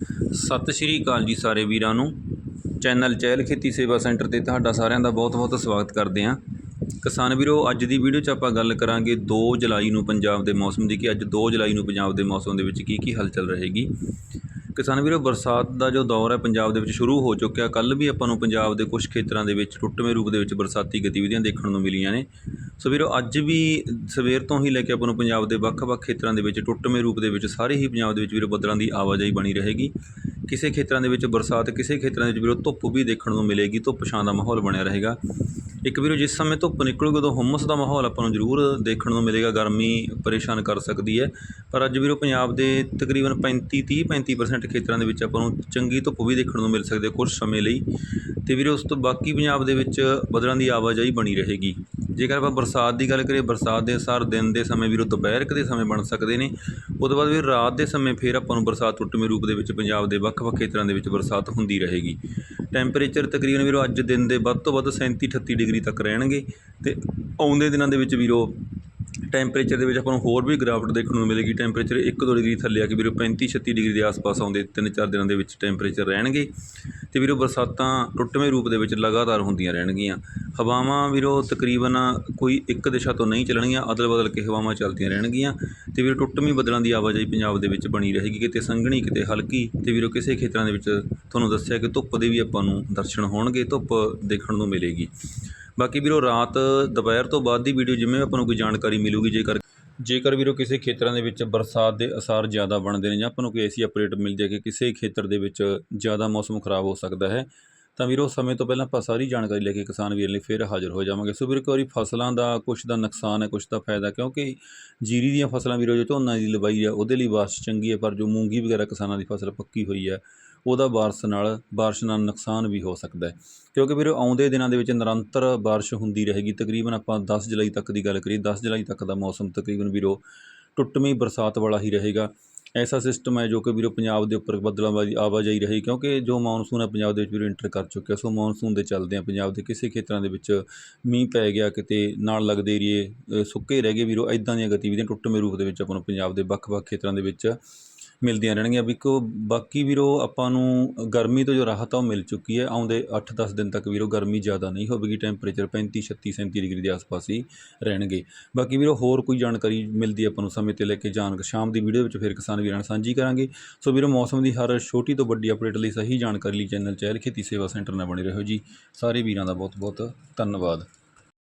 ਸਤਿ ਸ਼੍ਰੀ ਅਕਾਲ ਜੀ ਸਾਰੇ ਵੀਰਾਂ ਨੂੰ। ਚੈਨਲ ਚਹਿਲ ਖੇਤੀ ਸੇਵਾ ਸੈਂਟਰ ਤੇ ਤੁਹਾਡਾ ਸਾਰਿਆਂ ਦਾ ਬਹੁਤ-ਬਹੁਤ ਸਵਾਗਤ ਕਰਦੇ ਹਾਂ। ਕਿਸਾਨ ਵੀਰੋ, ਅੱਜ ਦੀ ਵੀਡੀਓ 'ਚ ਆਪਾਂ ਗੱਲ ਕਰਾਂਗੇ 2 ਜੁਲਾਈ ਨੂੰ ਪੰਜਾਬ ਦੇ ਮੌਸਮ ਦੀ, ਕਿ ਅੱਜ 2 ਜੁਲਾਈ ਨੂੰ ਪੰਜਾਬ ਦੇ ਮੌਸਮ ਦੇ ਵਿੱਚ ਕੀ ਕੀ ਹਲਚਲ ਰਹੇਗੀ। ਕਿਸਾਨ ਵੀਰੋ, ਬਰਸਾਤ ਦਾ ਜੋ ਦੌਰ ਹੈ ਪੰਜਾਬ ਦੇ ਵਿੱਚ ਸ਼ੁਰੂ ਹੋ ਚੁੱਕਿਆ। ਕੱਲ ਵੀ ਆਪਾਂ ਨੂੰ ਪੰਜਾਬ ਦੇ ਕੁਝ ਖੇਤਰਾਂ ਦੇ ਵਿੱਚ, ਟੁੱਟਵੇਂ ਰੂਪ ਦੇ ਵਿੱਚ ਬਰਸਾਤੀ ਗਤੀਵਿਧੀਆਂ ਦੇਖਣ ਨੂੰ ਮਿਲੀਆਂ ਨੇ। ਸੋ ਵੀਰੋ, ਅੱਜ ਵੀ ਸਵੇਰ ਤੋਂ ਹੀ ਲੈ ਕੇ ਆਪਾਂ ਨੂੰ ਪੰਜਾਬ ਦੇ ਵੱਖ-ਵੱਖ ਖੇਤਰਾਂ ਦੇ ਵਿੱਚ, ਟੁੱਟਵੇਂ ਰੂਪ ਦੇ ਵਿੱਚ, ਸਾਰੇ ਹੀ ਪੰਜਾਬ ਦੇ ਵਿੱਚ ਵੀਰੋ ਬੱਦਲਾਂ ਦੀ ਆਵਾਜਾਈ ਬਣੀ ਰਹੇਗੀ। ਕਿਸੇ ਖੇਤਰਾਂ ਦੇ ਵਿੱਚ ਬਰਸਾਤ, ਕਿਸੇ ਖੇਤਰਾਂ ਦੇ ਵਿੱਚ ਵੀਰੋ ਧੁੱਪ ਵੀ ਦੇਖਣ ਨੂੰ ਮਿਲੇਗੀ ਧੁੱਪ ਛਾਂ ਦਾ ਮਾਹੌਲ ਬਣਿਆ ਰਹੇਗਾ। ਇੱਕ ਵੀਰੋ, ਜਿਸ ਸਮੇਂ ਧੁੱਪ ਨਿਕਲੂਗੀ, ਉਦੋਂ ਹੁਮਸ ਦਾ ਮਾਹੌਲ ਆਪਾਂ ਨੂੰ ਜ਼ਰੂਰ ਦੇਖਣ ਨੂੰ ਮਿਲੇਗਾ। ਗਰਮੀ ਪਰੇਸ਼ਾਨ ਕਰ ਸਕਦੀ ਹੈ। ਪਰ ਅੱਜ ਵੀਰੋ, ਪੰਜਾਬ ਦੇ ਤਕਰੀਬਨ 35 30 35% ਖੇਤਰਾਂ ਦੇ ਵਿੱਚ ਆਪਾਂ ਨੂੰ ਚੰਗੀ ਧੁੱਪ ਵੀ ਦੇਖਣ ਨੂੰ ਮਿਲ ਸਕਦੀ ਹੈ ਕੁਝ ਸਮੇਂ ਲਈ। ਤੇ ਵੀਰੋ, ਉਸ ਤੋਂ ਬਾਕੀ ਪੰਜਾਬ ਦੇ ਵਿੱਚ ਬਦਲਾਂ ਦੀ ਆਵਾਜਾਈ ਬਣੀ ਰਹੇਗੀ। ਜੇਕਰ ਆਪਾਂ ਬਰਸਾਤ ਦੀ ਗੱਲ ਕਰੀਏ, ਬਰਸਾਤ ਦੇ ਅਸਰ ਦਿਨ ਦੇ ਸਮੇਂ ਵੀਰੋ ਦੁਪਹਿਰ ਦੇ ਸਮੇਂ ਬਣ ਸਕਦੇ ਨੇ। ਉਹ ਤੋਂ ਬਾਅਦ ਵੀ ਰਾਤ ਦੇ ਸਮੇਂ ਫਿਰ ਆਪਾਂ ਨੂੰ ਬਰਸਾਤ ਟੁੱਟਵੇਂ ਰੂਪ ਦੇ ਵਿੱਚ ਪੰਜਾਬ ਦੇ ਵੱਖ-ਵੱਖ ਖੇਤਰਾਂ ਦੇ ਵਿੱਚ ਬਰਸਾਤ ਹੁੰਦੀ ਰਹੇਗੀ। ਟੈਂਪਰੇਚਰ ਤਕਰੀਬਨ ਵੀਰੋ ਅੱਜ ਦਿਨ ਦੇ ਵੱਧ ਤੋਂ ਵੱਧ 37 38 ਡਿਗਰੀ ਤੱਕ ਰਹਿਣਗੇ ਤੇ ਆਉਂਦੇ ਦਿਨਾਂ ਦੇ ਵਿੱਚ ਵੀਰੋ ਟੈਂਪਰੇਚਰ ਦੇ ਵਿੱਚ ਆਪਾਂ ਨੂੰ ਹੋਰ ਵੀ ਗਿਰਾਵਟ ਦੇਖਣ ਨੂੰ ਮਿਲੇਗੀ। ਟੈਂਪਰੇਚਰ 1-2 ਡਿਗਰੀ ਥੱਲੇ ਆ ਕੇ ਵੀਰੋ 35-36 ਡਿਗਰੀ ਦੇ ਆਸ-ਪਾਸ ਆਉਂਦੇ 3-4 ਦਿਨਾਂ ਦੇ ਵਿੱਚ ਟੈਂਪਰੇਚਰ ਰਹਿਣਗੇ। ਤੇ ਵੀਰੋ, ਬਰਸਾਤਾਂ ਟੁੱਟਵੇਂ ਰੂਪ ਦੇ ਵਿੱਚ ਲਗਾਤਾਰ ਹੁੰਦੀਆਂ ਰਹਿਣਗੀਆਂ। ਹਵਾਵਾਂ ਵੀਰੋ, ਤਕਰੀਬਨ ਕੋਈ ਇੱਕ ਦਿਸ਼ਾ ਤੋਂ ਨਹੀਂ ਚੱਲਣਗੀਆਂ, ਅਦਲ-ਬਦਲ ਕੇ ਹਵਾਵਾਂ ਚੱਲਦੀਆਂ ਰਹਿਣਗੀਆਂ। ਤੇ ਵੀਰੋ, ਟੁੱਟਵੀਂ ਬੱਦਲਾਂ ਦੀ ਆਵਾਜਾਈ ਪੰਜਾਬ ਦੇ ਵਿੱਚ ਬਣੀ ਰਹੇਗੀ, ਕਿਤੇ ਸੰਘਣੀ, ਕਿਤੇ ਹਲਕੀ। ਤੇ ਵੀਰੋ, ਕਿਸੇ ਖੇਤਰਾਂ ਦੇ ਵਿੱਚ ਤੁਹਾਨੂੰ ਦੱਸਿਆ ਕਿ ਧੁੱਪ ਦੇ ਵੀ ਆਪਾਂ ਨੂੰ ਦਰਸ਼ਨ ਹੋਣਗੇ, ਧੁੱਪ ਦੇਖਣ ਨੂੰ ਮਿਲੇਗੀ। ਬਾਕੀ ਵੀਰੋ, ਰਾਤ ਦੁਪਹਿਰ ਤੋਂ ਬਾਅਦ ਦੀ ਵੀਡੀਓ ਜਿਵੇਂ ਆਪਾਂ ਨੂੰ ਕੋਈ ਜਾਣਕਾਰੀ ਮਿਲੂਗੀ, ਜੇਕਰ ਜੇਕਰ ਵੀਰੋ ਕਿਸੇ ਖੇਤਰਾਂ ਦੇ ਵਿੱਚ ਬਰਸਾਤ ਦੇ ਅਸਾਰ ਜ਼ਿਆਦਾ ਬਣਦੇ ਨੇ ਜਾਂ ਆਪਾਂ ਨੂੰ ਕੋਈ ਐਸੀ ਅਪਡੇਟ ਮਿਲਦੀ ਹੈ ਕਿ ਕਿਸੇ ਖੇਤਰ ਦੇ ਵਿੱਚ ਜ਼ਿਆਦਾ ਮੌਸਮ ਖਰਾਬ ਹੋ ਸਕਦਾ ਹੈ, ਤਾਂ ਵੀਰੋ ਸਮੇਂ ਤੋਂ ਪਹਿਲਾਂ ਆਪਾਂ ਸਾਰੀ ਜਾਣਕਾਰੀ ਲੈ ਕੇ ਕਿਸਾਨ ਵੀਰ ਲਈ ਫਿਰ ਹਾਜ਼ਰ ਹੋ ਜਾਵਾਂਗੇ। ਸੋ ਵੀਰੋ ਕੋਈ ਵਾਰੀ ਫਸਲਾਂ ਦਾ ਕੁਛ ਦਾ ਨੁਕਸਾਨ ਹੈ, ਕੁਛ ਦਾ ਫਾਇਦਾ, ਕਿਉਂਕਿ ਜੀਰੀ ਦੀਆਂ ਫਸਲਾਂ ਵੀਰੋ, ਜੋ ਝੋਨਾ ਦੀ ਲਵਾਈ ਹੈ ਉਹਦੇ ਲਈ ਵਾਸ ਚੰਗੀ ਹੈ, ਪਰ ਜੋ ਮੂੰਗੀ ਵਗੈਰਾ ਕਿਸਾਨਾਂ ਦੀ ਫਸਲ ਪੱਕੀ ਹੋਈ ਹੈ ਉਹਦਾ ਬਾਰਿਸ਼ ਨਾਲ ਬਾਰਿਸ਼ ਨਾਲ ਨੁਕਸਾਨ ਵੀ ਹੋ ਸਕਦਾ ਹੈ। ਕਿਉਂਕਿ ਵੀਰੋ, ਆਉਂਦੇ ਦਿਨਾਂ ਦੇ ਵਿੱਚ ਨਿਰੰਤਰ ਬਾਰਿਸ਼ ਹੁੰਦੀ ਰਹੇਗੀ। ਤਕਰੀਬਨ ਆਪਾਂ 10 ਜੁਲਾਈ ਤੱਕ ਦੀ ਗੱਲ ਕਰੀਏ 10 ਜੁਲਾਈ ਤੱਕ ਦਾ ਮੌਸਮ ਤਕਰੀਬਨ ਵੀਰੋ ਟੁੱਟਵੀਂ ਬਰਸਾਤ ਵਾਲਾ ਹੀ ਰਹੇਗਾ। ਐਸਾ ਸਿਸਟਮ ਹੈ ਜੋ ਕਿ ਵੀਰੋ ਪੰਜਾਬ ਦੇ ਉੱਪਰ ਬੱਦਲਾਂ ਵਾਲੀ ਆਵਾਜਾਈ ਰਹੀ, ਕਿਉਂਕਿ ਜੋ ਮੌਨਸੂਨ ਹੈ ਪੰਜਾਬ ਦੇ ਵਿੱਚ ਵੀਰੋ ਇੰਟਰ ਕਰ ਚੁੱਕਿਆ। ਸੋ ਮੌਨਸੂਨ ਦੇ ਚੱਲਦੇ ਆ ਪੰਜਾਬ ਦੇ ਕਿਸੇ ਖੇਤਰਾਂ ਦੇ ਵਿੱਚ ਮੀਂਹ ਪੈ ਗਿਆ, ਕਿਤੇ ਨਾਲ ਲੱਗਦੇ ਏਰੀਏ ਸੁੱਕੇ ਰਹਿ ਗਏ ਵੀਰੋ ਐਦਾਂ ਦੀਆਂ ਗਤੀਵਿਧੀਆਂ ਟੁੱਟਵੇਂ ਰੂਪ ਦੇ ਵਿੱਚ ਆਪਾਂ ਨੂੰ ਪੰਜਾਬ ਦੇ ਵੱਖ-ਵੱਖ ਖੇਤਰਾਂ ਦੇ ਵਿੱਚ ਮਿਲਦੀਆਂ ਰਹਿਣਗੀਆਂ। ਵੀਕੋ ਬਾਕੀ ਵੀਰੋ ਆਪਾਂ ਨੂੰ ਗਰਮੀ ਤੋਂ ਜੋ ਰਾਹਤ ਆ ਉਹ ਮਿਲ ਚੁੱਕੀ ਹੈ। ਆਉਂਦੇ 8-10 ਦਿਨ ਤੱਕ ਵੀਰੋ ਗਰਮੀ ਜ਼ਿਆਦਾ ਨਹੀਂ ਹੋਵੇਗੀ। ਟੈਂਪਰੇਚਰ 35 36 37 ਡਿਗਰੀ ਦੇ ਆਸ-ਪਾਸ ਹੀ ਰਹਿਣਗੇ। ਬਾਕੀ ਵੀਰੋ ਹੋਰ ਕੋਈ ਜਾਣਕਾਰੀ ਮਿਲਦੀ ਆਪਾਂ ਨੂੰ ਸਮੇਂ ਤੇ ਲੈ ਕੇ ਜਾਣ ਸ਼ਾਮ ਦੀ ਵੀਡੀਓ ਵਿੱਚ ਫਿਰ ਕਿਸਾਨ ਵੀਰਾਂ ਨਾਲ ਸਾਂਝੀ ਕਰਾਂਗੇ। ਸੋ ਵੀਰੋ ਮੌਸਮ ਦੀ ਹਰ ਛੋਟੀ ਤੋਂ ਵੱਡੀ ਅਪਡੇਟ ਲਈ ਸਹੀ ਜਾਣਕਾਰੀ ਲਈ ਚੈਨਲ ਚਹਿਲ ਖੇਤੀ ਸੇਵਾ ਸੈਂਟਰ ਨਾਲ ਬਣੇ ਰਹੋ ਜੀ। ਸਾਰੇ ਵੀਰਾਂ ਦਾ ਬਹੁਤ-ਬਹੁਤ ਧੰਨਵਾਦ।